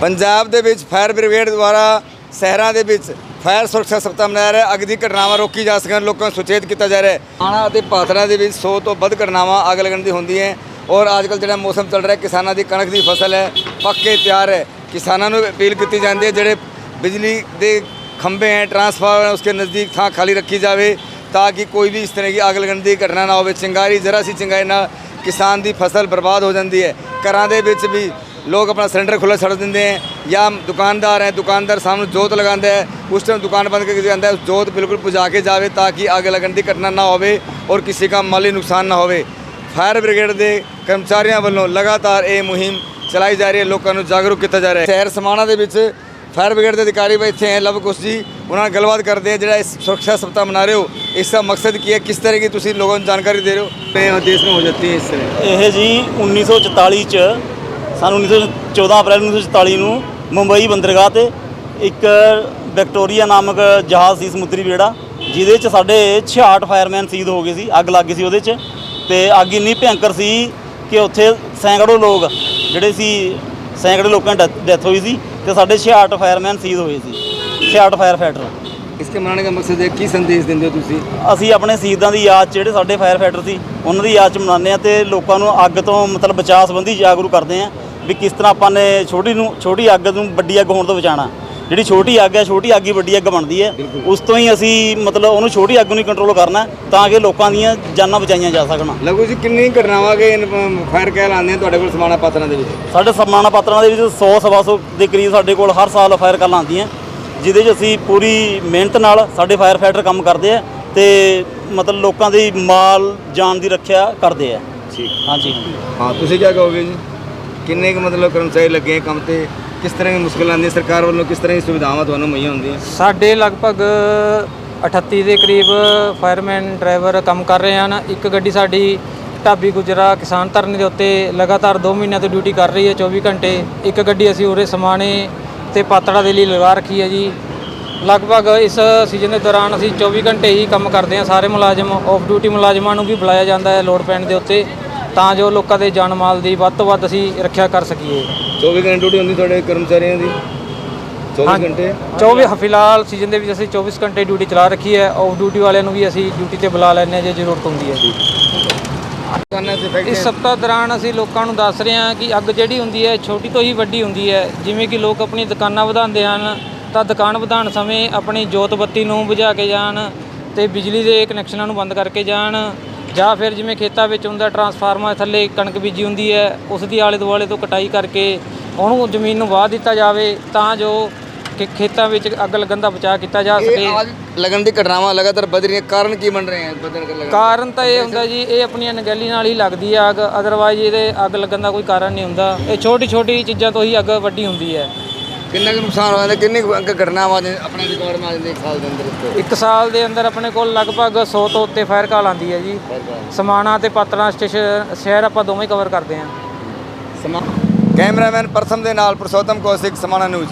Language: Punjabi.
ਪੰਜਾਬ ਦੇ ਵਿੱਚ ਫਾਇਰ ਬ੍ਰਿਗੇਡ ਦੁਆਰਾ ਸ਼ਹਿਰਾਂ ਦੇ ਵਿੱਚ ਫਾਇਰ ਸੁਰੱਖਿਆ ਸਪਤਾਹ ਮਨਾਇਆ ਰਿਹਾ। ਅੱਗ ਦੀ ਘਟਨਾਵਾਂ ਰੋਕੀ ਜਾ ਸਕਣ, ਲੋਕਾਂ ਨੂੰ ਸੁਚੇਤ ਕੀਤਾ ਜਾ ਰਿਹਾ ਹੈ। ਆਣਾ ਅਤੇ ਪਾਤੜਾ ਦੇ ਵਿੱਚ 100 ਤੋਂ ਵੱਧ ਘਟਨਾਵਾਂ ਅੱਗ ਲੱਗਣ ਦੀ ਹੁੰਦੀ ਹੈ ਔਰ ਅੱਜ ਕੱਲ੍ਹ ਜਿਹੜਾ ਮੌਸਮ ਚੱਲ ਰਿਹਾ ਕਿਸਾਨਾਂ ਦੀ ਕਣਕ ਦੀ ਫਸਲ ਹੈ, ਪੱਕੇ ਤਿਆਰ ਹੈ। ਕਿਸਾਨਾਂ ਨੂੰ ਅਪੀਲ ਕੀਤੀ ਜਾਂਦੀ ਹੈ, ਜਿਹੜੇ ਬਿਜਲੀ ਦੇ ਖੰਭੇ ਹੈ, ਟਰਾਂਸਫਾਰਮਰ ਉਸਕੇ ਨਜ਼ਦੀਕ ਥਾਂ ਖਾਲੀ ਰੱਖੀ ਜਾਵੇ ਤਾਂ ਕਿ ਕੋਈ ਵੀ ਇਸ ਤਰ੍ਹਾਂ ਦੀ ਅੱਗ ਲੱਗਣ ਦੀ ਘਟਨਾ ਨਾ ਹੋਵੇ। ਚਿੰਗਾਰੀ, ਜ਼ਰਾ ਸੀ ਚਿੰਗਾਰੀ ਨਾਲ ਕਿਸਾਨ ਦੀ ਫਸਲ ਬਰਬਾਦ ਹੋ ਜਾਂਦੀ ਹੈ। ਘਰਾਂ ਦੇ ਵਿੱਚ ਵੀ ਲੋਕ ਆਪਣਾ ਸਿਲੰਡਰ ਖੁੱਲ੍ਹਾ ਛੱਡ ਦਿੰਦੇ ਹੈ ਜਾਂ ਦੁਕਾਨਦਾਰ ਹੈ ਦੁਕਾਨਦਾਰ ਸਾਹਮਣੇ ਜੋਤ ਲਗਾਉਂਦਾ ਹੈ ਉਸ ਟਾਈਮ ਦੁਕਾਨ ਬੰਦ ਕਰਕੇ ਜਾਂਦਾ ਹੈ ਉਸ ਜੋਤ ਬਿਲਕੁਲ ਬੁਝਾ ਕੇ ਜਾਵੇ ਤਾਂ ਕਿ ਅੱਗ ਲੱਗਣ ਦੀ ਘਟਨਾ ਨਾ ਹੋਵੇ ਔਰ ਕਿਸੇ ਦਾ ਮਾਲੀ ਨੁਕਸਾਨ ਨਾ ਹੋਵੇ ਫਾਇਰ ਬ੍ਰਿਗੇਡ ਦੇ ਕਰਮਚਾਰੀਆਂ ਵੱਲੋਂ ਲਗਾਤਾਰ ਇਹ ਮੁਹਿੰਮ ਚਲਾਈ ਜਾ ਰਹੀ ਹੈ ਲੋਕਾਂ ਨੂੰ ਜਾਗਰੂਕ ਕੀਤਾ ਜਾ ਰਿਹਾ ਹੈ ਸ਼ਹਿਰ ਸਮਾਣਾ ਦੇ ਵਿੱਚ ਫਾਇਰ ਬ੍ਰਿਗੇਡ ਦੇ ਅਧਿਕਾਰੀ ਵੀ ਇੱਥੇ ਹੈ ਲਵ ਕੁਸ਼ ਜੀ ਉਹਨਾਂ ਨਾਲ ਗੱਲਬਾਤ ਕਰਦੇ ਆ ਜਿਹੜਾ ਇਸ ਸੁਰੱਖਿਆ ਸਪਤਾਹ ਮਨਾ ਰਹੇ ਹੋ ਇਸ ਦਾ ਮਕਸਦ ਕੀ ਹੈ ਕਿਸ ਤਰ੍ਹਾਂ की ਤੁਸੀਂ ਲੋਕਾਂ ਨੂੰ ਜਾਣਕਾਰੀ ਦੇ ਰਹੇ ਹੋ ਮੈਂ ਦੇਸ਼ में हो जाती है इस तरह ਇਹ ਜੀ 1944 ਚ ਸਾਨੂੰ 1914 ਅਪ੍ਰੈਲ 1944 ਨੂੰ ਮੁੰਬਈ ਬੰਦਰਗਾਹ ਤੇ ਇੱਕ ਵਿਕਟੋਰੀਆ ਨਾਮਕ ਜਹਾਜ਼ ਸੀ ਸਮੁੰਦਰੀ ਬੇੜਾ ਜਿਹਦੇ ਚ ਸਾਡੇ 66 ਫਾਇਰਮੈਨ ਸ਼ਹੀਦ ਹੋ ਗਏ ਸੀ, ਅੱਗ ਲੱਗ ਗਈ ਸੀ ਉਹਦੇ ਚ ਤੇ ਅੱਗ ਇੰਨੀ ਭਿਅੰਕਰ ਸੀ ਕਿ ਉੱਥੇ ਸੈਂਕੜੋ ਲੋਕ ਜਿਹੜੇ ਸੀ ਸੈਂਕੜੇ ਲੋਕਾਂ ਦੀ ਡੈਥ ਹੋਈ ਸੀ ਤੇ ਸਾਡੇ 66 ਫਾਇਰਮੈਨ ਸ਼ਹੀਦ ਹੋਏ ਸੀ 66 ਫਾਇਰ ਫਾਈਟਰ ਇਸਕੇ ਮਨਾਉਣ ਦਾ ਮਕਸਦ ਹੈ ਕੀ ਸੰਦੇਸ਼ ਦਿੰਦੇ ਹੋ ਤੁਸੀਂ? ਅਸੀਂ ਆਪਣੇ ਸ਼ਹੀਦਾਂ ਦੀ ਯਾਦ 'ਚ ਜਿਹੜੇ ਸਾਡੇ ਫਾਇਰ ਫਾਈਟਰ ਸੀ ਉਹਨਾਂ ਦੀ ਯਾਦ 'ਚ ਮਨਾਉਂਦੇ ਆ ਤੇ ਲੋਕਾਂ ਨੂੰ ਅੱਗ ਤੋਂ ਮਤਲਬ ਬਚਾਅ ਸੰਬੰਧੀ ਜਾਗਰੂਕ ਕਰਦੇ ਆ ਵੀ ਕਿਸ ਤਰ੍ਹਾਂ ਆਪਾਂ ਨੇ ਛੋਟੀ ਨੂੰ ਛੋਟੀ ਅੱਗ ਨੂੰ ਵੱਡੀ ਅੱਗ ਹੋਣ ਤੋਂ ਬਚਾਣਾ ਜਿਹੜੀ ਛੋਟੀ ਅੱਗ ਹੈ ਛੋਟੀ ਅੱਗ ਹੀ ਵੱਡੀ ਅੱਗ ਬਣਦੀ ਹੈ। ਉਸ ਤੋਂ ਹੀ ਅਸੀਂ ਮਤਲਬ ਉਹਨੂੰ ਛੋਟੀ ਅੱਗ ਨੂੰ ਕੰਟਰੋਲ ਕਰਨਾ ਤਾਂ ਕਿ ਲੋਕਾਂ ਦੀਆਂ ਜਾਨਾਂ ਬਚਾਈਆਂ ਜਾ ਸਕਣ। ਲਗੂ ਜੀ ਕਿੰਨੀ ਘਟਨਾਵਾਂ ਕੇ ਫਾਇਰ ਕਹਿ ਲਾਉਂਦੇ ਤੁਹਾਡੇ ਕੋਲ ਸਮਾਨਾ ਪਾਤਰਾਂ ਦੇ ਵਿੱਚ? ਸਾਡੇ ਸਮਾਨਾ ਪਾਤਰਾਂ ਦੇ ਵਿੱਚ 100 150 ਦੇ ਕਰੀਬ ਸਾਡੇ ਕੋਲ ਹਰ ਸਾਲ ਫਾਇਰ ਕਰ ਲਾਉਂਦੀਆਂ ਜਿਹਦੇ 'ਚ ਅਸੀਂ ਪੂਰੀ ਮਿਹਨਤ ਨਾਲ ਸਾਡੇ ਫਾਇਰ ਫਾਈਟਰ ਕੰਮ ਕਰਦੇ ਆ ਤੇ ਮਤਲਬ ਲੋਕਾਂ ਦੀ ਮਾਲ ਜਾਨ ਦੀ ਰੱਖਿਆ ਕਰਦੇ ਆ। ਠੀਕ। ਹਾਂਜੀ ਹਾਂ ਤੁਸੀਂ ਕੀ ਕਹੋਗੇ ਜੀ? ਕਿੰਨੇ ਕੁ ਮਤਲਬ ਕਰਮਚਾਰੀ ਲੱਗੇ ਹੈ ਕੰਮ ਤੇ? ਕਿਸ ਤਰ੍ਹਾਂ ਦੀ ਮੁਸ਼ਕਲਾਂ ਆਉਂਦੀਆਂ? ਸਰਕਾਰ ਵੱਲੋਂ ਕਿਸ ਤਰ੍ਹਾਂ ਦੀ ਸੁਵਿਧਾਵਾਂ ਤੁਹਾਨੂੰ ਮੁਹੱਈਆ ਹੁੰਦੀਆਂ? ਸਾਡੇ ਲਗਭਗ 38 ਦੇ ਕਰੀਬ ਫਾਇਰਮੈਨ ਡਰਾਈਵਰ ਕੰਮ ਕਰ ਰਹੇ ਹਨ। ਇੱਕ ਗੱਡੀ ਸਾਡੀ ਢਾਬੀ ਗੁਜਰਾ ਕਿਸਾਨ ਧਰਨੇ ਦੇ ਉੱਤੇ ਲਗਾਤਾਰ 2 ਮਹੀਨਿਆਂ ਤੋਂ ਡਿਊਟੀ ਕਰ ਰਹੀ ਹੈ 24 ਘੰਟੇ। ਇੱਕ ਗੱਡੀ ਅਸੀਂ ਉਰੇ ਸਮਾਣੇ ਤੇ ਪਾਤੜਾ ਦੇ ਲਈ ਲਗਾ ਰੱਖੀ ਹੈ ਜੀ। ਲਗਭਗ ਇਸ ਸੀਜ਼ਨ ਦੇ ਦੌਰਾਨ ਅਸੀਂ 24 ਘੰਟੇ ਹੀ ਕੰਮ ਕਰਦੇ ਹਾਂ। ਸਾਰੇ ਮੁਲਾਜ਼ਮ ਆਫ ਡਿਊਟੀ ਮੁਲਾਜ਼ਮਾਂ ਨੂੰ ਵੀ ਬੁਲਾਇਆ ਜਾਂਦਾ ਹੈ ਲੋਡ ਪੈਣ ਦੇ ਉੱਤੇ ਤਾਂ ਜੋ ਲੋਕਾਂ ਦੇ ਜਾਨ ਮਾਲ ਦੀ ਵੱਧ ਤੋਂ ਵੱਧ ਅਸੀਂ ਰੱਖਿਆ ਕਰ ਸਕੀਏ। 24 ਘੰਟੇ ਡਿਊਟੀ ਹੁੰਦੀ ਤੁਹਾਡੇ ਕਰਮਚਾਰੀਆਂ ਦੀ? 24 ਹਾਂ। ਘੰਟੇ? 24 ਫਿਲਹਾਲ ਸੀਜ਼ਨ ਦੇ ਵਿੱਚ ਅਸੀਂ 24 ਘੰਟੇ ਡਿਊਟੀ ਚਲਾ ਰੱਖੀ ਹੈ। ਆਫ ਡਿਊਟੀ ਵਾਲਿਆਂ ਨੂੰ ਵੀ ਅਸੀਂ ਡਿਊਟੀ ਤੇ ਬੁਲਾ ਲੈਂਦੇ ਹਾਂ ਜੇ ਜ਼ਰੂਰਤ ਹੁੰਦੀ ਹੈ। ਤੇ ਇਸ ਸਪਤਾਹ ਦੌਰਾਨ ਅਸੀਂ ਲੋਕਾਂ ਨੂੰ ਦੱਸ ਰਹੇ ਹਾਂ ਕਿ ਅੱਗ ਜਿਹੜੀ ਹੁੰਦੀ ਹੈ, ਛੋਟੀ ਤੋਂ ਹੀ ਵੱਡੀ ਹੁੰਦੀ ਹੈ। ਜਿਵੇਂ ਕਿ ਲੋਕ ਆਪਣੀ ਦੁਕਾਨਾਂ ਵਧਾਉਂਦੇ ਹਨ, ਤਾਂ ਦੁਕਾਨ ਵਧਾਉਣ ਸਮੇਂ ਆਪਣੀ ਜੋਤ ਬੱਤੀ ਨੂੰ ਬੁਝਾ ਕੇ ਜਾਣ ਤੇ ਬਿਜਲੀ ਦੇ ਕਨੈਕਸ਼ਨਾਂ ਨੂੰ ਬੰਦ ਕਰਕੇ ਜਾਣ ਜਾਂ ਫਿਰ ਜਿਵੇਂ ਖੇਤਾਂ ਵਿੱਚ ਹੁੰਦਾ ਟਰਾਂਸਫਾਰਮਰ ਥੱਲੇ ਕਣਕ ਬੀਜੀ ਹੁੰਦੀ ਹੈ, ਉਸ ਦੀ ਆਲੇ ਦੁਆਲੇ ਤੋਂ ਕਟਾਈ ਕਰਕੇ ਉਹਨੂੰ ਜ਼ਮੀਨ ਨੂੰ ਵਾਹ ਦਿੱਤਾ ਜਾਵੇ, ਤਾਂ ਜੋ ਕਿ ਖੇਤਾਂ ਵਿੱਚ ਅੱਗ ਲੱਗਣ ਦਾ ਬਚਾਅ ਕੀਤਾ ਜਾ ਸਕੇ। ਇਹ ਅੱਗ ਲੱਗਣ ਦੀ ਘਟਨਾਵਾਂ ਲਗਾਤਾਰ ਵਧ ਰਹੀਆਂ ਕਾਰਨ ਕੀ ਬਣ ਰਹੇ ਹਨ ਵਧਣ ਕਰ ਲਗਾ ਕਾਰਨ ਤਾਂ ਇਹ ਹੁੰਦਾ ਜੀ ਇਹ ਆਪਣੀ ਅਣਗਹਿਲੀ ਨਾਲ ਹੀ ਲੱਗਦੀ ਹੈ ਅੱਗ ਅਦਰਵਾਈਜ਼ ਇਹਦੇ ਅੱਗ ਲੱਗਣ ਦਾ ਕੋਈ ਕਾਰਨ ਨਹੀਂ ਹੁੰਦਾ। ਇਹ ਛੋਟੀ ਛੋਟੀ ਚੀਜ਼ਾਂ ਤੋਂ ਹੀ ਅੱਗ ਵੱਡੀ ਹੁੰਦੀ ਹੈ। ਕਿੰਨਾ ਕੁ ਨੁਕਸਾਨ ਹੋ ਜਾਂਦਾ ਕਿੰਨੀ ਕੁ ਅੱਗ ਘਟਨਾਵਾਂ ਦੇ ਆਪਣੇ ਰਿਕਾਰਡ ਆ ਜਾਂਦੇ ਇੱਕ ਸਾਲ ਦੇ ਅੰਦਰ ਇੱਕ ਸਾਲ ਦੇ ਅੰਦਰ ਆਪਣੇ ਕੋਲ ਲਗਭਗ 100 ਤੋਂ ਉੱਤੇ ਫਾਇਰ ਕਾਲ ਆਉਂਦੀ ਹੈ ਜੀ। ਸਮਾਣਾ ਤੇ ਪਾਤੜਾ ਸਟੇਸ਼ਨ ਸ਼ਹਿਰ ਆਪਾਂ ਦੋਵੇਂ ਕਵਰ ਕਰਦੇ ਹਾਂ। ਸਮਾ ਕੈਮਰਾਮੈਨ ਪ੍ਰਥਮ ਦੇ ਨਾਲ ਪ੍ਰਸੋਤਮ ਕੌਸ਼ਿਕ ਸਮਾਣਾ ਨਿਊਜ਼।